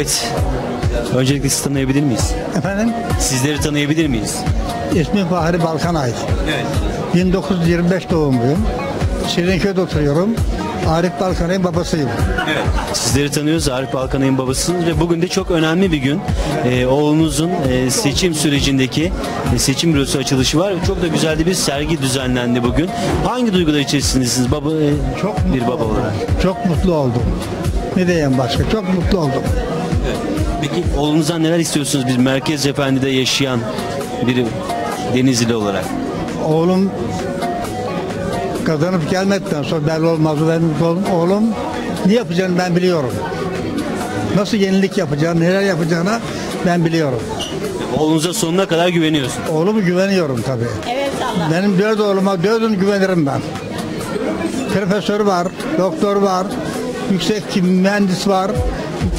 Evet. Öncelikle sizi tanıyabilir miyiz? Efendim Sizleri tanıyabilir miyiz? ismim Fahri Balkanay. Evet. 1925 doğumluyum. Şirinköy'de oturuyorum. Arif Balkanay'ın babasıyım. Evet. Sizleri tanıyoruz. Arif Balkanay'ın babasınız ve bugün de çok önemli bir gün. Ee, oğlunuzun e, seçim sürecindeki e, seçim bürosu açılışı var. Çok da güzel de bir sergi düzenlendi bugün. Hangi duygular içerisindesiniz baba e, Çok bir baba olarak? Çok mutlu oldum. Ne diyeyim başka? Çok mutlu oldum. Peki oğlunuzdan neler istiyorsunuz bir Merkez Efendi'de yaşayan bir Denizli olarak? Oğlum kazanıp gelmedikten sonra belli olmaz. Benim oğlum, oğlum ne yapacağını ben biliyorum. Nasıl yenilik yapacağını, neler yapacağını ben biliyorum. Oğlunuza sonuna kadar güveniyorsunuz. Oğlumu güveniyorum tabii. Evet Allah. Benim dört oğluma dördün güvenirim ben. Profesör var, doktor var, yüksek mühendis var,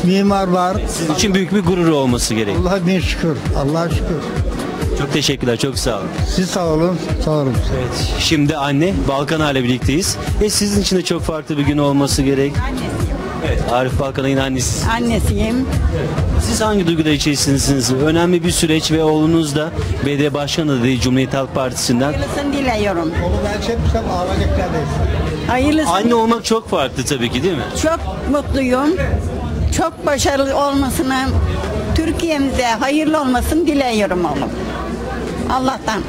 mimar var. Sizin için büyük bir gurur olması gerek. Allah'a bin şükür, Allah'a şükür. Çok teşekkürler, çok sağ olun. Siz sağ olun, sağ olun. Evet, şimdi anne Balkan ile birlikteyiz. E sizin için de çok farklı bir gün olması gerek. Evet, Arif Balkan'ın annesi. Annesiyim. Siz hangi duygular içerisindesiniz? Önemli bir süreç ve oğlunuz da BD Başkan adayı Cumhuriyet Halk Partisi'nden. Hayırlısını diliyorum. Onu ben çekmişsem ağlayacak neredeyse. Hayırlısı. Anne olmak çok farklı tabii ki değil mi? Çok mutluyum. Çok başarılı olmasını, Türkiye'mize hayırlı olmasını diliyorum oğlum. Allah'tan.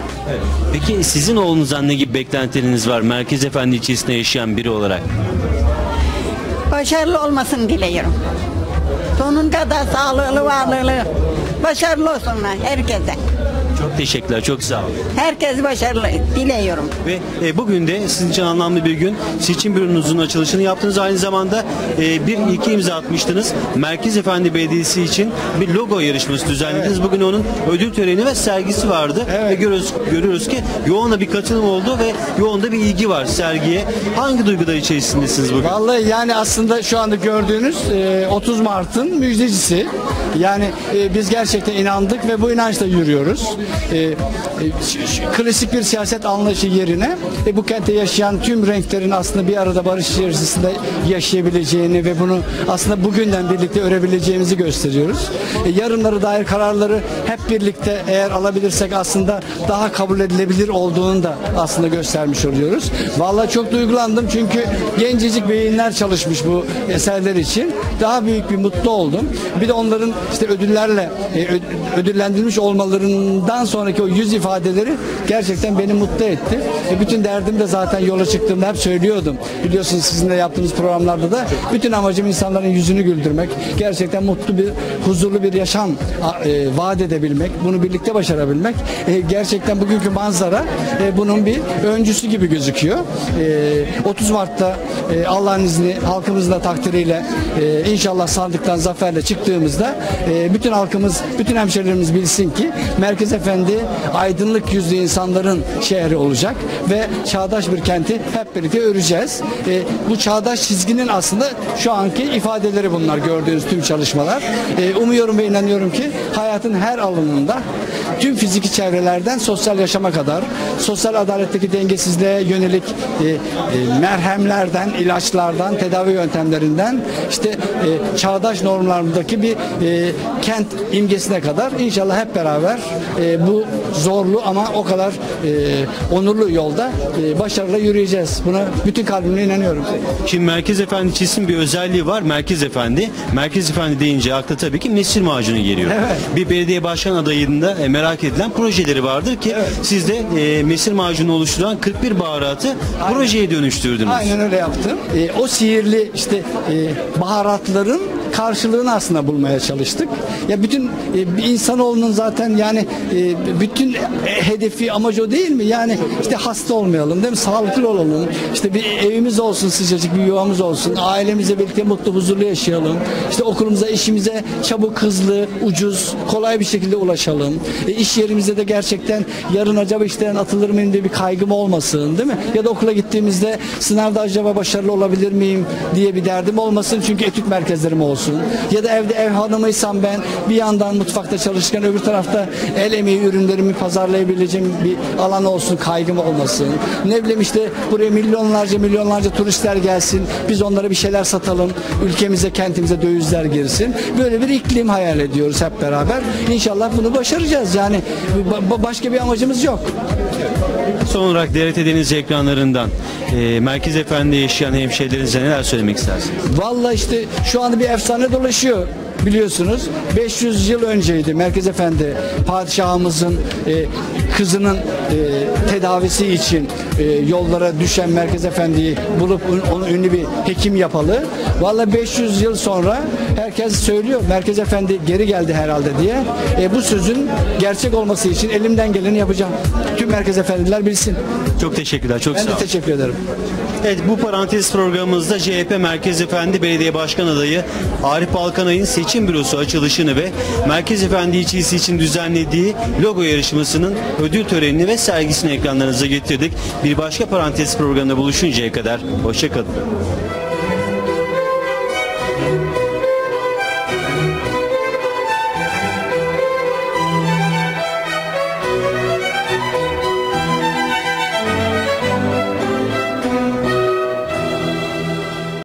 Peki sizin oğlunuzdan ne gibi beklentileriniz var? Merkez Efendi ilçesinde yaşayan biri olarak. Başarılı olmasını diliyorum. Sonunda da sağlıklı, varlıklı, başarılı olsunlar herkese. Çok teşekkürler, çok sağ olun. Herkes başarılı diliyorum. Ve e, bugün de sizin için anlamlı bir gün. Seçim büronuzun açılışını yaptınız. Aynı zamanda e, bir ilki imza atmıştınız. Merkez Efendi Belediyesi için bir logo yarışması düzenlediniz. Bugün onun ödül töreni ve sergisi vardı. Ve görüyoruz, görüyoruz ki yoğun da bir katılım oldu ve yoğun da bir ilgi var sergiye. Hangi duygular içerisindesiniz bugün? Vallahi yani aslında şu anda gördüğünüz e, 30 Mart'ın müjdecisi. Yani e, biz gerçekten inandık ve bu inançla yürüyoruz. E, e, klasik bir siyaset anlayışı yerine e, bu kentte yaşayan tüm renklerin aslında bir arada barış içerisinde yaşayabileceğini ve bunu aslında bugünden birlikte örebileceğimizi gösteriyoruz. E, yarınları dair kararları hep birlikte eğer alabilirsek aslında daha kabul edilebilir olduğunu da aslında göstermiş oluyoruz. Vallahi çok duygulandım çünkü gencecik beyinler çalışmış bu eserler için. Daha büyük bir mutlu oldum. Bir de onların işte ödüllerle e, ödüllendirilmiş olmalarından sonraki o yüz ifadeleri gerçekten beni mutlu etti. E, bütün derdim de zaten yola çıktığımda hep söylüyordum. Biliyorsunuz sizinle yaptığımız programlarda da bütün amacım insanların yüzünü güldürmek. Gerçekten mutlu bir, huzurlu bir yaşam e, vaat edebilmek. Bunu birlikte başarabilmek. E, gerçekten bugünkü manzara e, bunun bir öncüsü gibi gözüküyor. E, 30 Mart'ta e, Allah'ın izni halkımızın da takdiriyle e, inşallah sandıktan zaferle çıktığımızda e, bütün halkımız, bütün hemşehrilerimiz bilsin ki Merkez Efendi aydınlık yüzlü insanların şehri olacak ve çağdaş bir kenti hep birlikte öreceğiz. E, bu çağdaş çizginin aslında şu anki ifadeleri bunlar gördüğünüz tüm çalışmalar. E, umuyorum ve inanıyorum ki hayatın her alanında tüm fiziki çevrelerden sosyal yaşama kadar sosyal adaletteki dengesizliğe yönelik e, e, merhemlerden, ilaçlardan, tedavi yöntemlerinden işte e, çağdaş normlardaki bir e, kent imgesine kadar inşallah hep beraber e, bu zorlu ama o kadar e, onurlu yolda e, başarıyla yürüyeceğiz. Buna bütün kalbimle inanıyorum. Şimdi Merkez Efendi ilçesinin bir özelliği var. Merkez Efendi. Merkez Efendi deyince akla tabii ki mesir macunu geliyor. Evet. Bir belediye başkan adayında e, merak edilen projeleri vardır ki siz de e, mesir macunu oluşturan 41 baharatı projeye dönüştürdünüz. Aynen öyle yaptım. E, o sihirli işte e, baharatların karşılığını aslında bulmaya çalıştık. Ya bütün e, bir insanoğlunun zaten yani e, bütün hedefi amacı o değil mi? Yani işte hasta olmayalım değil mi? Sağlıklı olalım. İşte bir evimiz olsun sıcacık bir yuvamız olsun. Ailemizle birlikte mutlu huzurlu yaşayalım. İşte okulumuza, işimize çabuk, hızlı, ucuz, kolay bir şekilde ulaşalım. E, iş yerimizde de gerçekten yarın acaba işten atılır mıyım diye bir kaygım olmasın değil mi? Ya da okula gittiğimizde sınavda acaba başarılı olabilir miyim diye bir derdim olmasın. Çünkü etüt merkezlerim olsun. Olsun ya da evde ev hanımıysam ben bir yandan mutfakta çalışırken öbür tarafta el emeği ürünlerimi pazarlayabileceğim bir alan olsun kaygım olmasın. Ne bileyim işte buraya milyonlarca milyonlarca turistler gelsin biz onlara bir şeyler satalım ülkemize kentimize dövizler girsin. Böyle bir iklim hayal ediyoruz hep beraber. İnşallah bunu başaracağız yani ba- ba- başka bir amacımız yok. Son olarak DRT Deniz ekranlarından e, Merkez Efendi yaşayan hemşehrilerinize neler söylemek istersiniz? Vallahi işte şu anda bir efsane dolaşıyor biliyorsunuz. 500 yıl önceydi Merkez Efendi padişahımızın e, kızının e, tedavisi için e, yollara düşen Merkez Efendi'yi bulup onu ünlü bir hekim yapalı. Vallahi 500 yıl sonra herkes söylüyor Merkez Efendi geri geldi herhalde diye. E, bu sözün gerçek olması için elimden geleni yapacağım. Tüm Merkez Efendiler bilsin. Çok teşekkürler. Çok Ben sağ de olun. teşekkür ederim. Evet bu parantez programımızda CHP Merkez Efendi Belediye Başkan Adayı Arif Balkanay'ın seçim bürosu açılışını ve Merkez Efendi ilçesi için düzenlediği logo yarışmasının ödül törenini ve sergisini ekranlarınıza getirdik. Bir başka parantez programında buluşuncaya kadar hoşçakalın.